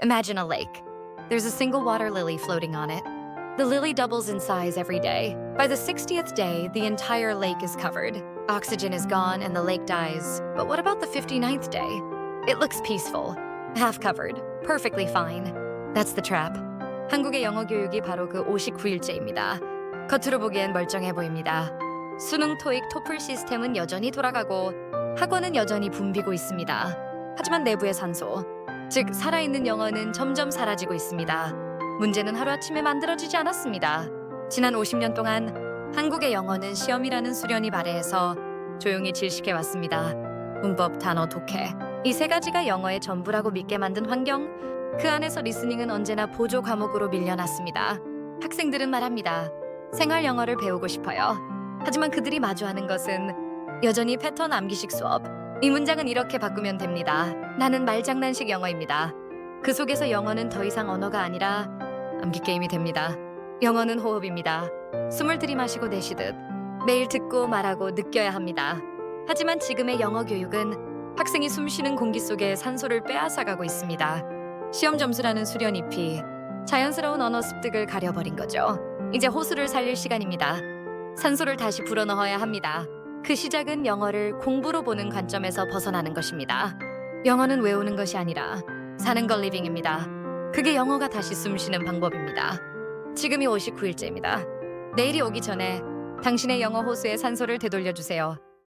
Imagine a lake. There's a single water lily floating on it. The lily doubles in size every day. By the 60th day, the entire lake is covered. Oxygen is gone and the lake dies. But what about the 59th day? It looks peaceful, half covered, perfectly fine. That's the trap. 한국의 영어 교육이 바로 그 59일째입니다. 겉으로 보기엔 멀쩡해 보입니다. 수능, 토익, 토플 시스템은 여전히 돌아가고 학원은 여전히 붐비고 있습니다. 하지만 내부의 산소, 즉 살아있는 영어는 점점 사라지고 있습니다. 문제는 하루아침에 만들어지지 않았습니다. 지난 50년 동안 한국의 영어는 시험이라는 수련이 발해해서 조용히 질식해 왔습니다. 문법, 단어, 독해 이 세 가지가 영어의 전부라고 믿게 만든 환경 그 안에서 리스닝은 언제나 보조 과목으로 밀려났습니다. 학생들은 말합니다. 생활 영어를 배우고 싶어요. 하지만 그들이 마주하는 것은 여전히 패턴 암기식 수업. 이 문장은 이렇게 바꾸면 됩니다. 나는 말장난식 영어입니다. 그 속에서 영어는 더 이상 언어가 아니라 암기 게임이 됩니다. 영어는 호흡입니다. 숨을 들이마시고 내쉬듯 매일 듣고 말하고 느껴야 합니다. 하지만 지금의 영어 교육은 학생이 숨쉬는 공기 속에 산소를 빼앗아가고 있습니다. 시험 점수라는 수련 잎이 자연스러운 언어 습득을 가려버린 거죠. 이제 호수를 살릴 시간입니다. 산소를 다시 불어넣어야 합니다. 그 시작은 영어를 공부로 보는 관점에서 벗어나는 것입니다. 영어는 외우는 것이 아니라 사는 걸 리빙입니다. 그게 영어가 다시 숨쉬는 방법입니다. 지금이 59일째입니다. 내일이 오기 전에 당신의 영어 호수에 산소를 되돌려 주세요.